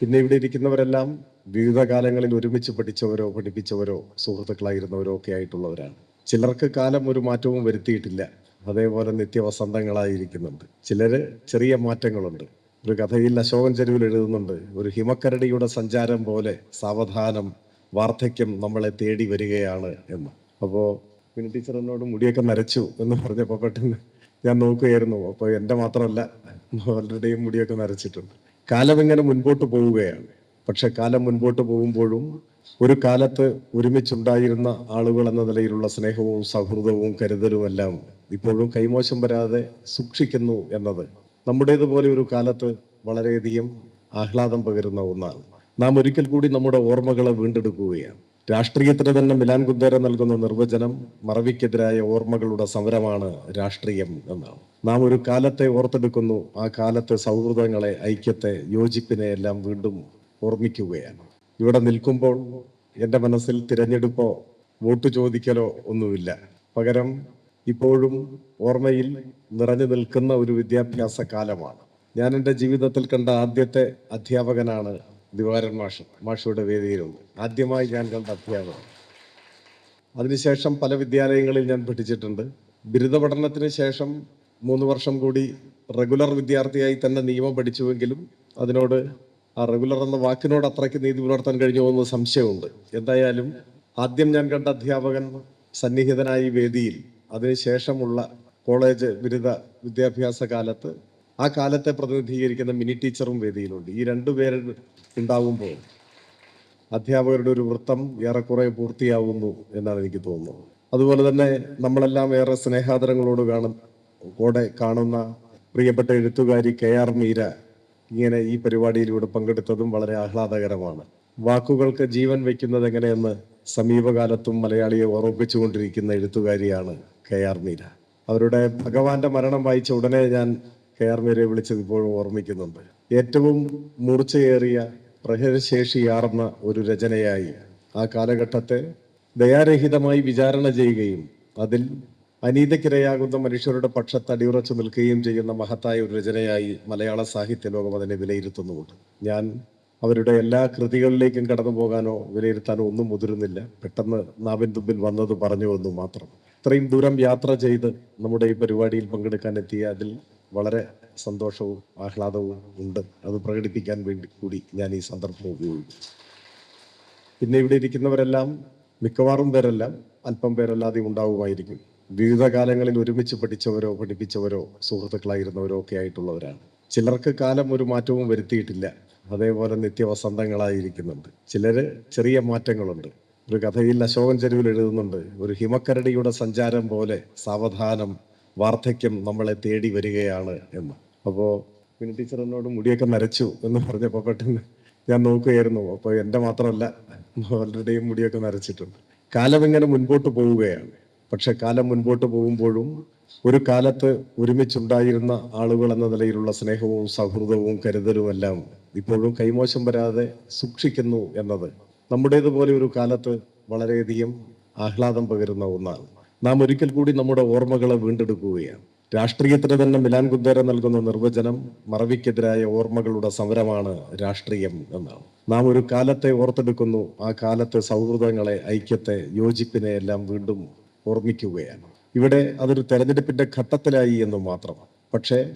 പിന്നെ ഇവിടെ ഇരിക്കുന്നവരെല്ലാം വിവിധ കാലങ്ങളിൽ ഒരുമിച്ച് പഠിച്ചവരോ പഠിപ്പിച്ചവരോ സുഹൃത്തുക്കളായിരുന്നവരോ ഒക്കെ ആയിട്ടുള്ളവരാണ്. ചിലർക്ക് കാലം ഒരു മാറ്റവും വരുത്തിയിട്ടില്ല. അതേപോലെ നിത്യവസന്തങ്ങളായിരിക്കുന്നുണ്ട് ചിലര് ചെറിയ മാറ്റങ്ങളുണ്ട്. ഒരു കഥയിൽ അശോകൻ ചെരുവിൽ എഴുതുന്നുണ്ട് ഒരു ഹിമക്കരടിയുടെ സഞ്ചാരം പോലെ സാവധാനം വാർദ്ധക്യം നമ്മളെ തേടി വരികയാണ് എന്ന്. അപ്പോൾ പിന്നെ ടീച്ചർ എന്നോട് മുടിയൊക്കെ നരച്ചു എന്ന് പറഞ്ഞപ്പോൾ പെട്ടെന്ന് ഞാൻ നോക്കുകയായിരുന്നു. അപ്പോൾ എന്റെ മാത്രമല്ല ഓൾറെഡിയും മുടിയൊക്കെ നരച്ചിട്ടുണ്ട്. കാലം ഇങ്ങനെ മുൻപോട്ട് പോവുകയാണ്. പക്ഷെ കാലം മുൻപോട്ട് പോകുമ്പോഴും ഒരു കാലത്ത് ഒരുമിച്ചുണ്ടായിരുന്ന ആളുകൾ എന്ന നിലയിലുള്ള സ്നേഹവും സൗഹൃദവും കരുതലും എല്ലാം ഇപ്പോഴും കൈമോശം വരാതെ സൂക്ഷിക്കുന്നു എന്നത് നമ്മുടേതുപോലെ ഒരു കാലത്ത് വളരെയധികം ആഹ്ലാദം പകരുന്ന ഒന്നാണ്. നാം ഒരിക്കൽ കൂടി നമ്മുടെ ഓർമ്മകളെ വീണ്ടെടുക്കുകയാണ്. രാഷ്ട്രീയത്തിന് തന്നെ മിലാൻ കുന്ദേര നൽകുന്ന നിർവചനം മറവിക്കെതിരായ ഓർമ്മകളുടെ സമരമാണ് രാഷ്ട്രീയം എന്നാണ്. നാം ഒരു കാലത്തെ ഓർത്തെടുക്കുന്നു ആ കാലത്തെ സൗഹൃദങ്ങളെ ഐക്യത്തെ യോജിപ്പിനെ എല്ലാം വീണ്ടും ഓർമ്മിക്കുകയാണ്. ഇവിടെ നിൽക്കുമ്പോൾ എന്റെ മനസ്സിൽ തിരഞ്ഞെടുപ്പോ വോട്ട് ചോദിക്കലോ ഒന്നുമില്ല. പകരം ഇപ്പോഴും ഓർമ്മയിൽ നിറഞ്ഞു നിൽക്കുന്ന ഒരു വിദ്യാഭ്യാസ കാലമാണ്. ഞാൻ എന്റെ ജീവിതത്തിൽ കണ്ട ആദ്യത്തെ അധ്യാപകനാണ് ദിവാരൻ മാഷ് മാഷയുടെ വേദിയിലുണ്ട്. ആദ്യമായി ഞാൻ കണ്ട അധ്യാപകൻ. അതിനുശേഷം പല വിദ്യാലയങ്ങളിൽ ഞാൻ പഠിച്ചിട്ടുണ്ട്. ബിരുദ പഠനത്തിന് ശേഷം മൂന്ന് വർഷം കൂടി റെഗുലർ വിദ്യാർത്ഥിയായി തന്നെ നിയമം പഠിച്ചുവെങ്കിലും അതിനോട് ആ റെഗുലർ എന്ന വാക്കിനോട് അത്രയ്ക്ക് നീതി പുലർത്താൻ കഴിഞ്ഞു എന്ന് സംശയമുണ്ട്. എന്തായാലും ആദ്യം ഞാൻ കണ്ട അധ്യാപകൻ സന്നിഹിതനായി വേദിയിൽ. അതിനുശേഷമുള്ള കോളേജ് ബിരുദ വിദ്യാഭ്യാസ കാലത്ത് ആ കാലത്തെ പ്രതിനിധീകരിക്കുന്ന മിനി ടീച്ചറും വേദിയിലുണ്ട്. ഈ രണ്ടുപേർ ഉണ്ടാവുമ്പോൾ അധ്യാപകരുടെ ഒരു വൃത്തം ഏറെക്കുറെ പൂർത്തിയാവുന്നു എന്നാണ് എനിക്ക് തോന്നുന്നത്. അതുപോലെ തന്നെ നമ്മളെല്ലാം ഏറെ സ്നേഹാദരങ്ങളോട് കാണും കൂടെ കാണുന്ന പ്രിയപ്പെട്ട എഴുത്തുകാരി കെ ആർ മീര ഇങ്ങനെ ഈ പരിപാടിയിലൂടെ പങ്കെടുത്തതും വളരെ ആഹ്ലാദകരമാണ്. വാക്കുകൾക്ക് ജീവൻ വയ്ക്കുന്നത് എങ്ങനെയെന്ന് സമീപകാലത്തും മലയാളിയെ ഓർമ്മിപ്പിച്ചുകൊണ്ടിരിക്കുന്ന എഴുത്തുകാരിയാണ് കെ ആർ മീര. അവരുടെ ഭഗവാന്റെ മരണം വായിച്ച ഉടനെ ഞാൻ കെ ആർ മേരെ വിളിച്ചത് ഇപ്പോഴും ഓർമ്മിക്കുന്നുണ്ട്. ഏറ്റവും മൂർച്ചയേറിയ പ്രഹരശേഷിയാർന്ന ഒരു രചനയായി ആ കാലഘട്ടത്തെ ദയാരഹിതമായി വിചാരണ ചെയ്യുകയും അതിൽ അനീതിക്കിരയാകുന്ന മനുഷ്യരുടെ പക്ഷത്ത് അടിയുറച്ചു നിൽക്കുകയും ചെയ്യുന്ന മഹത്തായ ഒരു രചനയായി മലയാള സാഹിത്യ ലോകം അതിനെ വിലയിരുത്തുന്നുമുണ്ട്. ഞാൻ അവരുടെ എല്ലാ കൃതികളിലേക്കും കടന്നു പോകാനോ വിലയിരുത്താനോ ഒന്നും മുതിരുന്നില്ല. പെട്ടെന്ന് നാവിൻ തുമ്പിൽ വന്നത് പറഞ്ഞു വന്നു മാത്രം. ഇത്രയും ദൂരം യാത്ര ചെയ്ത് നമ്മുടെ ഈ പരിപാടിയിൽ പങ്കെടുക്കാൻ എത്തിയ അതിൽ വളരെ സന്തോഷവും ആഹ്ലാദവും ഉണ്ട്. അത് പ്രകടിപ്പിക്കാൻ വേണ്ടി കൂടി ഞാൻ ഈ സന്ദർഭം ഉപയോഗിക്കും പിന്നെ ഇവിടെ ഇരിക്കുന്നവരെല്ലാം മിക്കവാറും പേരെല്ലാം അല്പം പേരല്ലാതെ ഉണ്ടാവുമായിരിക്കും. വിവിധ കാലങ്ങളിൽ ഒരുമിച്ച് പഠിച്ചവരോ പഠിപ്പിച്ചവരോ സുഹൃത്തുക്കളായിരുന്നവരോ ഒക്കെ ആയിട്ടുള്ളവരാണ്. ചിലർക്ക് കാലം ഒരു മാറ്റവും വരുത്തിയിട്ടില്ല. അതേപോലെ നിത്യവസന്തങ്ങളായിരിക്കുന്നുണ്ട്. ചിലര് ചെറിയ മാറ്റങ്ങളുണ്ട്. ഒരു കഥയിൽ അശോകൻ ചെരുവിൽ എഴുതുന്നുണ്ട് ഒരു ഹിമക്കരടിയുടെ സഞ്ചാരം പോലെ സാവധാനം വാർദ്ധക്യം നമ്മളെ തേടി വരികയാണ് എന്ന്. അപ്പോ പിന്നെ ടീച്ചർ എന്നോട് മുടിയൊക്കെ നരച്ചു എന്ന് പറഞ്ഞപ്പോൾ പെട്ടെന്ന് ഞാൻ നോക്കുകയായിരുന്നു. അപ്പോൾ എന്റെ മാത്രമല്ല ഓൾറെഡിയും മുടിയൊക്കെ നരച്ചിട്ടുണ്ട്. കാലം ഇങ്ങനെ മുൻപോട്ട് പോവുകയാണ്. പക്ഷെ കാലം മുൻപോട്ട് പോകുമ്പോഴും ഒരു കാലത്ത് ഒരുമിച്ചുണ്ടായിരുന്ന ആളുകൾ എന്ന നിലയിലുള്ള സ്നേഹവും സൗഹൃദവും കരുതലും എല്ലാം ഇപ്പോഴും കൈമോശം വരാതെ സൂക്ഷിക്കുന്നു എന്നത് നമ്മുടേതുപോലെ ഒരു കാലത്ത് വളരെയധികം ആഹ്ലാദം പകരുന്ന ഒന്നാണ്. നാം ഒരിക്കൽ കൂടി നമ്മുടെ ഓർമ്മകളെ വീണ്ടെടുക്കുകയാണ്. രാഷ്ട്രീയത്തിന് തന്നെ മിലാൻ കുന്ദേര നൽകുന്ന നിർവചനം മറവിക്കെതിരായ ഓർമ്മകളുടെ സമരമാണ് രാഷ്ട്രീയം എന്നാണ്. നാം ഒരു കാലത്തെ ഓർത്തെടുക്കുന്നു ആ കാലത്തെ സൗഹൃദങ്ങളെ ഐക്യത്തെ യോജിപ്പിനെ എല്ലാം വീണ്ടും ഓർമ്മിക്കുകയാണ്. ഇവിടെ അതൊരു തെരഞ്ഞെടുപ്പിന്റെ ഘട്ടത്തിലായി എന്ന് മാത്രമാണ്. പക്ഷേ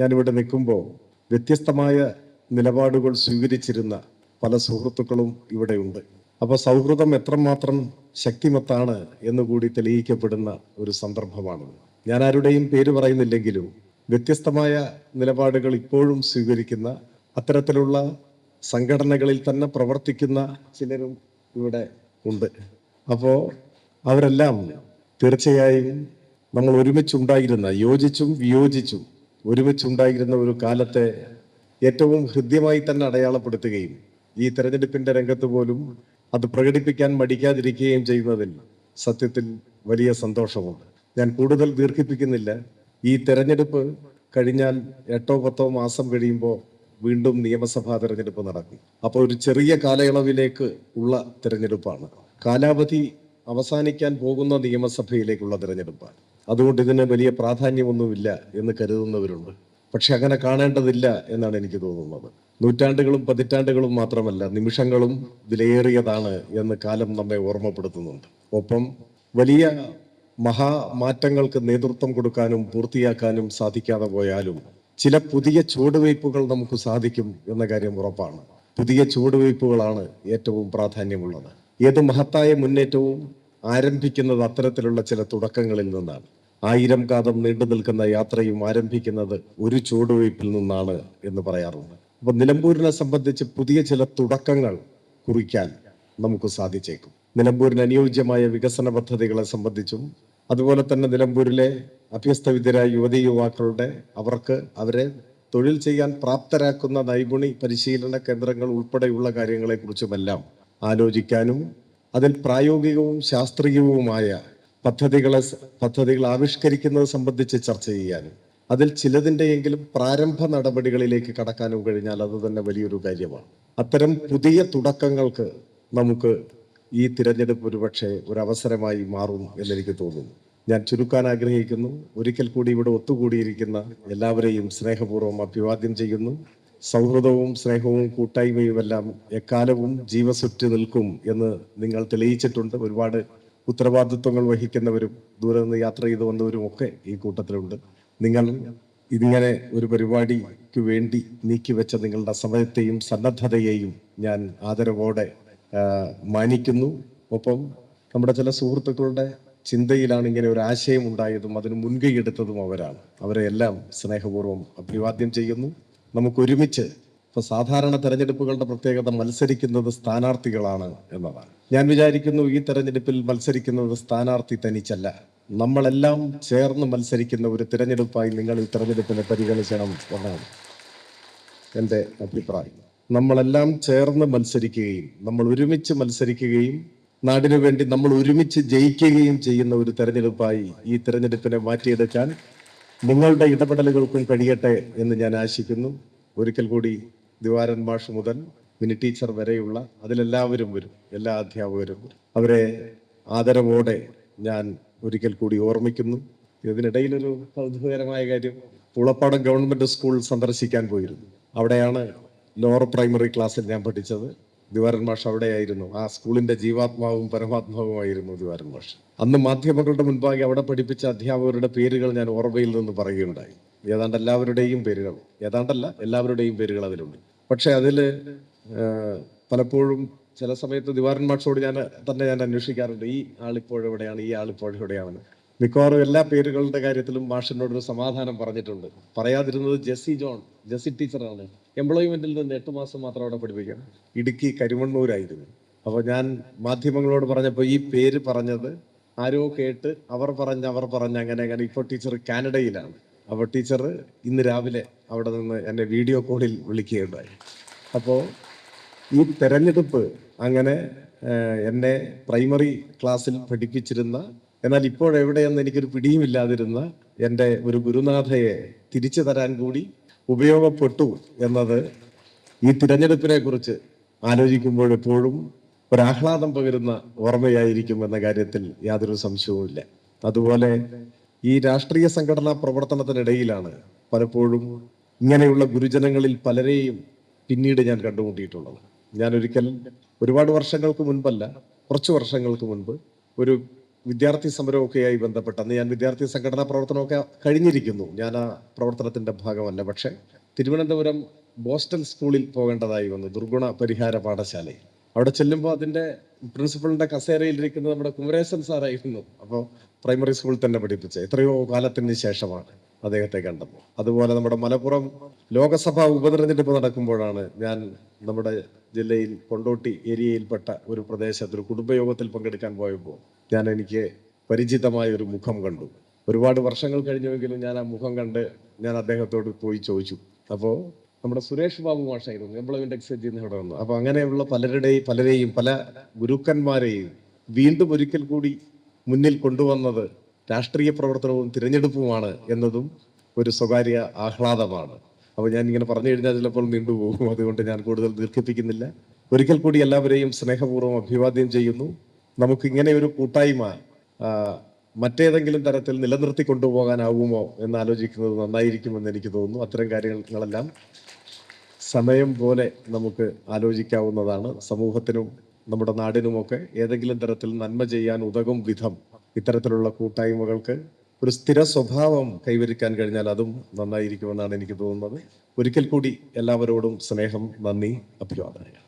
ഞാനിവിടെ നിൽക്കുമ്പോൾ വ്യത്യസ്തമായ നിലപാടുകൾ സ്വീകരിച്ചിരുന്ന പല സുഹൃത്തുക്കളും ഇവിടെയുണ്ട് അപ്പോൾ സൗഹൃദം എത്രമാത്രം ശക്തിമത്താണ് എന്നുകൂടി തെളിയിക്കപ്പെടുന്ന ഒരു സന്ദർഭമാണ്. ഞാൻ ആരുടെയും പേര് പറയുന്നില്ലെങ്കിലും വ്യത്യസ്തമായ നിലപാടുകൾ ഇപ്പോഴും സ്വീകരിക്കുന്ന അത്തരത്തിലുള്ള സംഘടനകളിൽ തന്നെ പ്രവർത്തിക്കുന്ന ചിലരും ഇവിടെ ഉണ്ട്. അപ്പോൾ അവരെല്ലാം തീർച്ചയായും നമ്മൾ ഒരുമിച്ചുണ്ടായിരുന്ന യോജിച്ചും വിയോജിച്ചും ഒരുമിച്ചുണ്ടായിരുന്ന ഒരു കാലത്തെ ഏറ്റവും ഹൃദ്യമായി തന്നെ അടയാളപ്പെടുത്തുകയും ഈ തെരഞ്ഞെടുപ്പിന്റെ രംഗത്ത് പോലും അത് പ്രകടിപ്പിക്കാൻ മടിക്കാതിരിക്കുകയും ചെയ്യുന്നതിൽ സത്യത്തിൽ വലിയ സന്തോഷമുണ്ട്. ഞാൻ കൂടുതൽ ദീർഘിപ്പിക്കുന്നില്ല. ഈ തെരഞ്ഞെടുപ്പ് കഴിഞ്ഞാൽ എട്ടോ പത്തോ മാസം കഴിയുമ്പോൾ വീണ്ടും നിയമസഭാ തെരഞ്ഞെടുപ്പ് നടക്കും. അപ്പോൾ ഒരു ചെറിയ കാലയളവിലേക്ക് ഉള്ള തെരഞ്ഞെടുപ്പാണ്. കാലാവധി അവസാനിക്കാൻ പോകുന്ന നിയമസഭയിലേക്കുള്ള തെരഞ്ഞെടുപ്പാണ്. അതുകൊണ്ട് ഇതിന് വലിയ പ്രാധാന്യമൊന്നുമില്ല എന്ന് കരുതുന്നവരുണ്ട്. പക്ഷെ അങ്ങനെ കാണേണ്ടതില്ല എന്നാണ് എനിക്ക് തോന്നുന്നത്. നൂറ്റാണ്ടുകളും പതിറ്റാണ്ടുകളും മാത്രമല്ല നിമിഷങ്ങളും വിലയേറിയതാണ് എന്ന് കാലം നമ്മെ ഓർമ്മപ്പെടുത്തുന്നുണ്ട്. ഒപ്പം വലിയ മഹാമാറ്റങ്ങൾക്ക് നേതൃത്വം കൊടുക്കാനും പൂർത്തിയാക്കാനും സാധിക്കാതെ പോയാലും ചില പുതിയ ചുവടുവയ്പ്പുകൾ നമുക്ക് സാധിക്കും എന്ന കാര്യം ഉറപ്പാണ്. പുതിയ ചുവടുവയ്പ്പുകളാണ് ഏറ്റവും പ്രാധാന്യമുള്ളത്. ഏത് മഹത്തായ മുന്നേറ്റവും ആരംഭിക്കുന്നത് അത്തരത്തിലുള്ള ചില തുടക്കങ്ങളിൽ നിന്നാണ്. ആയിരം കാതം നീണ്ടു നിൽക്കുന്ന യാത്രയും ആരംഭിക്കുന്നത് ഒരു ചുവടുവയ്പിൽ നിന്നാണ് എന്ന് പറയാറുണ്ട്. അപ്പൊ നിലമ്പൂരിനെ സംബന്ധിച്ച് പുതിയ ചില തുടക്കങ്ങൾ കുറിക്കാൻ നമുക്ക് സാധിച്ചേക്കും. നിലമ്പൂരിന് അനുയോജ്യമായ വികസന പദ്ധതികളെ സംബന്ധിച്ചും അതുപോലെ തന്നെ നിലമ്പൂരിലെ അഭ്യസ്തവിദ്യരായ യുവതി യുവാക്കളുടെ അവർക്ക് അവരെ തൊഴിൽ ചെയ്യാൻ പ്രാപ്തരാക്കുന്ന നൈപുണി പരിശീലന കേന്ദ്രങ്ങൾ ഉൾപ്പെടെയുള്ള കാര്യങ്ങളെക്കുറിച്ചുമെല്ലാം ആലോചിക്കാനും അതിൽ പ്രായോഗികവും ശാസ്ത്രീയവുമായ പദ്ധതികളെ പദ്ധതികൾ ആവിഷ്കരിക്കുന്നത് സംബന്ധിച്ച് ചർച്ച ചെയ്യാനും അതിൽ ചിലതിന്റെയെങ്കിലും പ്രാരംഭ നടപടികളിലേക്ക് കടക്കാനും കഴിഞ്ഞാൽ അത് തന്നെ വലിയൊരു കാര്യമാണ്. അത്തരം പുതിയ തുടക്കങ്ങൾക്ക് നമുക്ക് ഈ തിരഞ്ഞെടുപ്പ് ഒരുപക്ഷെ ഒരു അവസരമായി മാറും എന്നെനിക്ക് തോന്നുന്നു. ഞാൻ ചുരുക്കാൻ ആഗ്രഹിക്കുന്നു. ഒരിക്കൽ കൂടി ഇവിടെ ഒത്തുകൂടിയിരിക്കുന്ന എല്ലാവരെയും സ്നേഹപൂർവം അഭിവാദ്യം ചെയ്യുന്നു. സൗഹൃദവും സ്നേഹവും കൂട്ടായ്മയും എല്ലാം എക്കാലവും ജീവസുറ്റ് നിൽക്കും എന്ന് നിങ്ങൾ തെളിയിച്ചിട്ടുണ്ട്. ഒരുപാട് ഉത്തരവാദിത്വങ്ങൾ വഹിക്കുന്നവരും ദൂരെ നിന്ന് യാത്ര ചെയ്ത് വന്നവരും ഒക്കെ ഈ കൂട്ടത്തിലുണ്ട്. നിങ്ങൾ ഇതിങ്ങനെ ഒരു പരിപാടിക്ക് വേണ്ടി നീക്കിവെച്ച നിങ്ങളുടെ സമയത്തെയും സന്നദ്ധതയെയും ഞാൻ ആദരവോടെ മാനിക്കുന്നു. ഒപ്പം നമ്മുടെ ചില സുഹൃത്തുക്കളുടെ ചിന്തയിലാണ് ഇങ്ങനെ ഒരു ആശയം ഉണ്ടായതും അതിന് മുൻകൈ എടുത്തതും അവരാണ്. അവരെ എല്ലാം സ്നേഹപൂർവം അഭിവാദ്യം ചെയ്യുന്നു. നമുക്ക് ഒരുമിച്ച് ഇപ്പൊ സാധാരണ തെരഞ്ഞെടുപ്പുകളുടെ പ്രത്യേകത മത്സരിക്കുന്നത് സ്ഥാനാർത്ഥികളാണ് എന്നതാണ്. ഞാൻ വിചാരിക്കുന്നു ഈ തെരഞ്ഞെടുപ്പിൽ മത്സരിക്കുന്നത് സ്ഥാനാർത്ഥി തനിച്ചല്ല. നമ്മളെല്ലാം ചേർന്ന് മത്സരിക്കുന്ന ഒരു തിരഞ്ഞെടുപ്പായി നിങ്ങൾ ഈ തെരഞ്ഞെടുപ്പിനെ പരിഗണിക്കണം എന്നാണ് എന്റെ അഭിപ്രായം. നമ്മളെല്ലാം ചേർന്ന് മത്സരിക്കുകയും നമ്മൾ ഒരുമിച്ച് മത്സരിക്കുകയും നാടിനു വേണ്ടി നമ്മൾ ഒരുമിച്ച് ജയിക്കുകയും ചെയ്യുന്ന ഒരു തെരഞ്ഞെടുപ്പായി ഈ തെരഞ്ഞെടുപ്പിനെ മാറ്റിയെടുക്കാൻ നിങ്ങളുടെ ഇടപെടലുകൾക്കും കഴിയട്ടെ എന്ന് ഞാൻ ആശിക്കുന്നു. ഒരിക്കൽ കൂടി ദിവാരൻ മാഷ് മുതൽ മിനി ടീച്ചർ വരെയുള്ള അതിലെല്ലാവരും വരും എല്ലാ അധ്യാപകരും അവരെ ആദരവോടെ ഞാൻ ഒരിക്കൽ കൂടി ഓർമ്മിക്കുന്നു. ഇതിനിടയിലൊരു കൗതുകകരമായ കാര്യം പുളപ്പാടം ഗവൺമെന്റ് സ്കൂൾ സന്ദർശിക്കാൻ പോയിരുന്നു. അവിടെയാണ് ലോവർ പ്രൈമറി ക്ലാസ്സിൽ ഞാൻ പഠിച്ചത്. ദിവാരൻ മാഷ് അവിടെയായിരുന്നു. ആ സ്കൂളിന്റെ ജീവാത്മാവും പരമാത്മാവുമായിരുന്നു ദിവാരൻ മാഷ്. അന്ന് മാധ്യമങ്ങളുടെ മുൻപാകെ അവിടെ പഠിപ്പിച്ച അധ്യാപകരുടെ പേരുകൾ ഞാൻ ഓർമ്മയിൽ നിന്ന് പറയുകയുണ്ടായി. ഏതാണ്ട് എല്ലാവരുടെയും പേരുകൾ ഏതാണ്ടല്ല എല്ലാവരുടെയും പേരുകൾ അതിലുണ്ട്. പക്ഷെ അതിൽ പലപ്പോഴും ചില സമയത്ത് ദിവാരൻ മാക്സോട് ഞാൻ തന്നെ ഞാൻ അന്വേഷിക്കാറുണ്ട്. ഈ ആളിപ്പോഴെവിടെയാണ് ഈ ആളിപ്പോഴെവിടെയാണെന്ന് മിക്കവാറും എല്ലാ പേരുകളുടെ കാര്യത്തിലും മാഷിനോട് ഒരു സമാധാനം പറഞ്ഞിട്ടുണ്ട്. പറയാതിരുന്നത് ജെസ്സി ജോൺ ജെസ്സി ടീച്ചറാണ്. എംപ്ലോയ്മെന്റിൽ നിന്ന് എട്ട് മാസം മാത്രം അവിടെ പഠിപ്പിക്കണം. ഇടുക്കി കരിമണ്ണൂരായിരുന്നു. അപ്പോൾ ഞാൻ മാധ്യമങ്ങളോട് പറഞ്ഞപ്പോൾ ഈ പേര് പറഞ്ഞത് ആരോ കേട്ട് അവർ പറഞ്ഞ് അവർ പറഞ്ഞ് അങ്ങനെ അങ്ങനെ. ഇപ്പോൾ ടീച്ചർ കാനഡയിലാണ്. അപ്പോൾ ടീച്ചർ ഇന്ന് രാവിലെ അവിടെ നിന്ന് എന്നെ വീഡിയോ കോളിൽ വിളിക്കുകയുണ്ടായി. അപ്പോൾ ഈ തെരഞ്ഞെടുപ്പ് അങ്ങനെ എന്നെ പ്രൈമറി ക്ലാസ്സിൽ പഠിപ്പിച്ചിരുന്ന എന്നാൽ ഇപ്പോൾ എവിടെയെന്ന് എനിക്കൊരു പിടിയുമില്ലാതിരുന്ന എന്റെ ഒരു ഗുരുനാഥയെ തിരിച്ചു തരാൻ കൂടി ഉപയോഗപ്പെട്ടു എന്നത് ഈ തിരഞ്ഞെടുപ്പിനെ കുറിച്ച് ആലോചിക്കുമ്പോൾ എപ്പോഴും ഒരാഹ്ലാദം പകരുന്ന ഓർമ്മയായിരിക്കും എന്ന കാര്യത്തിൽ യാതൊരു സംശയവുമില്ല. അതുപോലെ ഈ രാഷ്ട്രീയ സംഘടനാ പ്രവർത്തനത്തിനിടയിലാണ് പലപ്പോഴും ഇങ്ങനെയുള്ള ഗുരുജനങ്ങളിൽ പലരെയും പിന്നീട് ഞാൻ കണ്ടുമുട്ടിയിട്ടുള്ളത്. ഞാൻ ഒരിക്കൽ ഒരുപാട് വർഷങ്ങൾക്ക് മുൻപല്ല കുറച്ച് വർഷങ്ങൾക്ക് മുൻപ് ഒരു വിദ്യാർത്ഥി സമരമൊക്കെയായി ബന്ധപ്പെട്ട് അന്ന് ഞാൻ വിദ്യാർത്ഥി സംഘടനാ പ്രവർത്തനമൊക്കെ കഴിഞ്ഞിരിക്കുന്നു. ഞാൻ ആ പ്രവർത്തനത്തിന്റെ ഭാഗമല്ല. പക്ഷേ തിരുവനന്തപുരം ബോസ്റ്റൺ സ്കൂളിൽ പോകേണ്ടതായി വന്നു ദുർഗുണ പരിഹാര പാഠശാലയിൽ. അവിടെ ചെല്ലുമ്പോൾ അതിന്റെ പ്രിൻസിപ്പളിന്റെ കസേരയിൽ ഇരിക്കുന്നത് നമ്മുടെ കുമരേശൻ സാറായിരുന്നു. അപ്പോൾ പ്രൈമറി സ്കൂളിൽ തന്നെ പഠിപ്പിച്ച എത്രയോ കാലത്തിന് ശേഷമാണ് അദ്ദേഹത്തെ കണ്ടത്. അതുപോലെ നമ്മുടെ മലപ്പുറം ലോകസഭാ ഉപതെരഞ്ഞെടുപ്പ് നടക്കുമ്പോഴാണ് ഞാൻ നമ്മുടെ ജില്ലയിൽ കൊണ്ടോട്ടി ഏരിയയിൽപ്പെട്ട ഒരു പ്രദേശത്ത് ഒരു കുടുംബയോഗത്തിൽ പങ്കെടുക്കാൻ പോയപ്പോൾ ഞാൻ എനിക്ക് പരിചിതമായ ഒരു മുഖം കണ്ടു. ഒരുപാട് വർഷങ്ങൾ കഴിഞ്ഞുവെങ്കിലും ഞാൻ ആ മുഖം കണ്ട് ഞാൻ അദ്ദേഹത്തോട് പോയി ചോദിച്ചു. അപ്പോൾ നമ്മുടെ സുരേഷ് ബാബു മാഷായിരുന്നു എംപ്ലോയ്മെന്റ് എക്സ്ചേഞ്ച് ഇവിടെ വന്നു. അപ്പൊ അങ്ങനെയുള്ള പലരുടെയും പലരെയും പല ഗുരുക്കന്മാരെയും വീണ്ടും ഒരിക്കൽ കൂടി മുന്നിൽ കൊണ്ടുവന്നത് രാഷ്ട്രീയ പ്രവർത്തനവും തിരഞ്ഞെടുപ്പുമാണ് എന്നതും ഒരു സ്വകാര്യ ആഹ്ലാദമാണ്. അപ്പോൾ ഞാൻ ഇങ്ങനെ പറഞ്ഞു കഴിഞ്ഞാൽ ചിലപ്പോൾ നീണ്ടുപോകും അതുകൊണ്ട് ഞാൻ കൂടുതൽ ദീർഘിപ്പിക്കുന്നില്ല. ഒരിക്കൽ കൂടി എല്ലാവരെയും സ്നേഹപൂർവം അഭിവാദ്യം ചെയ്യുന്നു. നമുക്ക് ഇങ്ങനെ ഒരു കൂട്ടായ്മ മറ്റേതെങ്കിലും തരത്തിൽ നിലനിർത്തി കൊണ്ടുപോകാനാവുമോ എന്ന് ആലോചിക്കുന്നത് നന്നായിരിക്കുമെന്ന് എനിക്ക് തോന്നുന്നു. അത്തരം കാര്യങ്ങളെല്ലാം സമയം പോലെ നമുക്ക് ആലോചിക്കാവുന്നതാണ്. സമൂഹത്തിനും നമ്മുടെ നാടിനുമൊക്കെ ഏതെങ്കിലും തരത്തിൽ നന്മ ചെയ്യാൻ ഉതകും വിധം ഇത്തരത്തിലുള്ള കൂട്ടായ്മകൾക്ക് ഒരു സ്ഥിര സ്വഭാവം കൈവരിക്കാൻ കഴിഞ്ഞാൽ അതും നന്നായിരിക്കുമെന്നാണ് എനിക്ക് തോന്നുന്നത്. ഒരിക്കൽ കൂടി എല്ലാവരോടും സ്നേഹം നന്ദി അഭിവാദനങ്ങൾ.